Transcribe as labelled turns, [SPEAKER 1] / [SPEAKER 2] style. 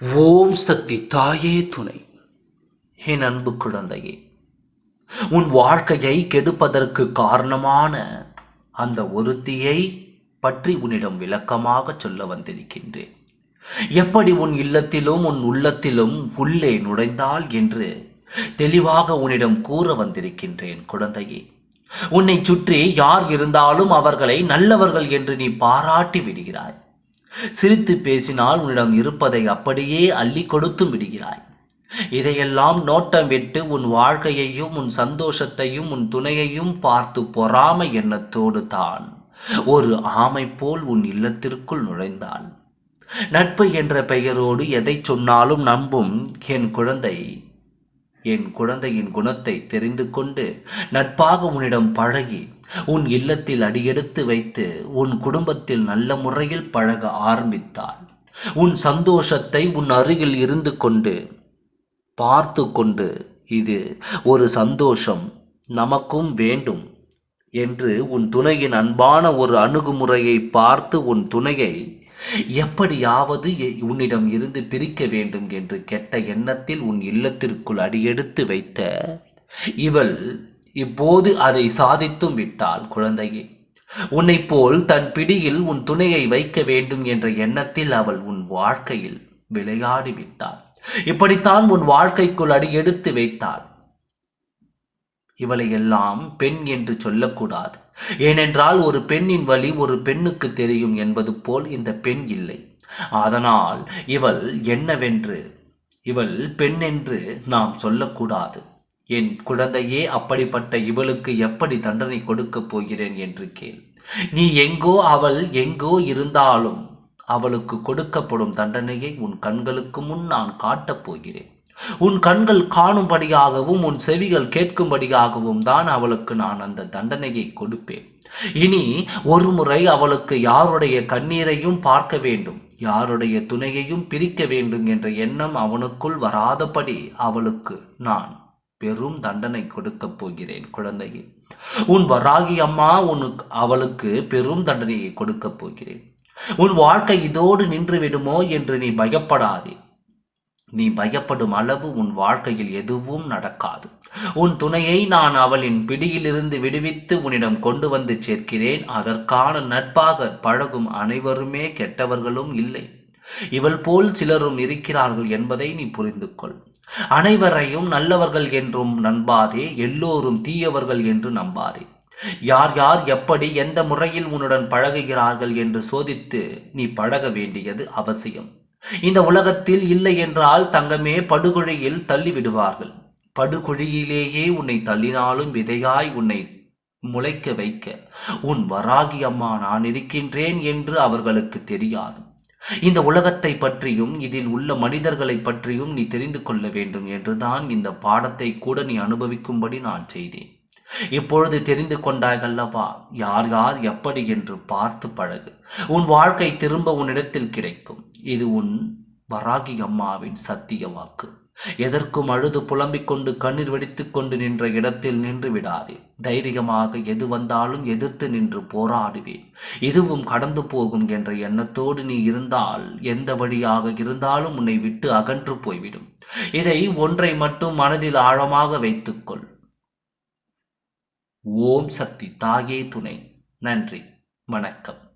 [SPEAKER 1] ஓம் சக்தி தாயே துணை. என் அன்பு குழந்தையே உன் வாழ்க்கையை கெடுப்பதற்கு காரணமான அந்த ஒருத்தியை பற்றி உன்னிடம் விளக்கமாக சொல்ல வந்திருக்கின்றேன். எப்படி உன் இல்லத்திலும் உன் உள்ளத்திலும் உள்ளே நுழைந்தாள் என்று தெளிவாக உன்னிடம் கூற வந்திருக்கின்றேன் குழந்தையே. உன்னை சுற்றி யார் இருந்தாலும் அவர்களை நல்லவர்கள் என்று நீ பாராட்டி விடுகிறாய். சிரித்து பேசினால் உன்னிடம் இருப்பதை அப்படியே அள்ளி கொடுத்தும் விடுகிறாய். இதையெல்லாம் நோட்டம் விட்டு உன் வாழ்க்கையையும் உன் சந்தோஷத்தையும் உன் துணையையும் பார்த்து பொறாமை எண்ணத்தோடு தான். ஒரு ஆமை போல் உன் இல்லத்திற்குள் நுழைந்தாள். நட்பு என்ற பெயரோடு எதை சொன்னாலும் நம்பும் என் குழந்தை என் குழந்தையின் குணத்தை தெரிந்து கொண்டு நட்பாக உன்னிடம் பழகி உன் இல்லத்தில் அடியெடுத்து வைத்து உன் குடும்பத்தில் நல்ல முறையில் பழக ஆரம்பித்தாள். உன் சந்தோஷத்தை உன் அருகில் இருந்து கொண்டு பார்த்து கொண்டு இது ஒரு சந்தோஷம் நமக்கும் வேண்டும் என்று உன் துணையின் அன்பான ஒரு அணுகுமுறையை பார்த்து உன் துணையை எப்படியாவது உன்னிடம் இருந்து பிரிக்க வேண்டும் என்று கெட்ட எண்ணத்தில் உன் இல்லத்திற்குள் அடியெடுத்து வைத்த இவள் இப்போது அதை சாதித்தும் விட்டாள் குழந்தையே. உன்னை போல் தன் பிடியில் உன் துணையை வைக்க வேண்டும் என்ற எண்ணத்தில் அவள் உன் வாழ்க்கையில் விளையாடி விட்டாள். இப்படித்தான் உன் வாழ்க்கைக்குள் அடியெடுத்து வைத்தாள். இவளை எல்லாம் பெண் என்று சொல்லக்கூடாது. ஏனென்றால் ஒரு பெண்ணின் வழி ஒரு பெண்ணுக்கு தெரியும் என்பது போல் இந்த பெண் இல்லை. அதனால் இவள் என்னவென்று இவள் பெண் என்று நாம் சொல்லக்கூடாது. என் குழந்தையே அப்படிப்பட்ட இவளுக்கு எப்படி தண்டனை கொடுக்கப் போகிறேன் என்று கேள். நீ எங்கோ அவள் எங்கோ இருந்தாலும் அவளுக்கு கொடுக்கப்படும் தண்டனையை உன் கண்களுக்கு முன் நான் காட்டப் போகிறேன். உன் கண்கள் காணும்படியாகவும் உன் செவிகள் கேட்கும்படியாகவும் தான் அவளுக்கு நான் அந்த தண்டனையை கொடுப்பேன். இனி ஒரு முறை அவளுக்கு யாருடைய கண்ணீரையும் பார்க்க வேண்டும் யாருடைய துணையையும் பிரிக்க வேண்டும் என்ற எண்ணம் அவனுக்குள் வராதபடி அவளுக்கு நான் பெரும் தண்டனை கொடுக்கப் போகிறேன் குழந்தையே. உன் வராகி அம்மா உனக்கு அவளுக்கு பெரும் தண்டனையை கொடுக்கப் போகிறேன். உன் வாழ்க்கை இதோடு நின்று விடுமோ என்று நீ பயப்படாதே. நீ பயப்படும் அளவு உன் வாழ்க்கையில் எதுவும் நடக்காது. உன் துணையை நான் அவளின் பிடியிலிருந்து விடுவித்து உன்னிடம் கொண்டு வந்து சேர்க்கிறேன். அதற்கான நட்பாக பழகும் அனைவருமே கெட்டவர்களும் இல்லை. இவள் போல் சிலரும் இருக்கிறார்கள் என்பதை நீ புரிந்து கொள் அனைவரையும் நல்லவர்கள் என்றும் நம்பாதே எல்லோரும் தீயவர்கள் என்று நம்பாதே. யார் யார் எப்படி எந்த முறையில் உன்னுடன் பழகுகிறார்கள் என்று சோதித்து நீ பழக வேண்டியது அவசியம். இந்த உலகத்தில் இல்லை என்றால் தங்கமே படுகொழியில் தள்ளிவிடுவார்கள். படுகொழியிலேயே உன்னை தள்ளினாலும் விதையாய் உன்னை முளைக்க வைக்க. உன் வராகி அம்மா நான் இருக்கின்றேன் என்று அவர்களுக்கு தெரியாது. இந்த உலகத்தை பற்றியும் இதில் உள்ள மனிதர்களை பற்றியும் நீ தெரிந்து கொள்ள வேண்டும் என்றுதான் இந்த பாடத்தை கூட நீ அனுபவிக்கும்படி நான் செய்தேன். இப்பொழுது தெரிந்து கொண்டாயல்லவா? யார் யார் எப்படி என்று பார்த்து பழகு. உன் வாழ்க்கை திரும்ப உன்னிடத்தில் கிடைக்கும். இது உன் வராகி அம்மாவின் சத்திய வாக்கு. எதற்கும் அழுது புலம்பிக் கொண்டு கண்ணீர் வெடித்து கொண்டு நின்ற இடத்தில் நின்று விடாதே. தைரியமாக எது வந்தாலும் எதிர்த்து நின்று போராடுவேன். இதுவும் கடந்து போகும் என்ற எண்ணத்தோடு நீ இருந்தால் எந்த வழியாக இருந்தாலும் உன்னை விட்டு அகன்று போய்விடும். இதை ஒன்றை மட்டும் மனதில் ஆழமாக வைத்துக்கொள். ஓம் சக்தி தாயே துணை. நன்றி. வணக்கம்.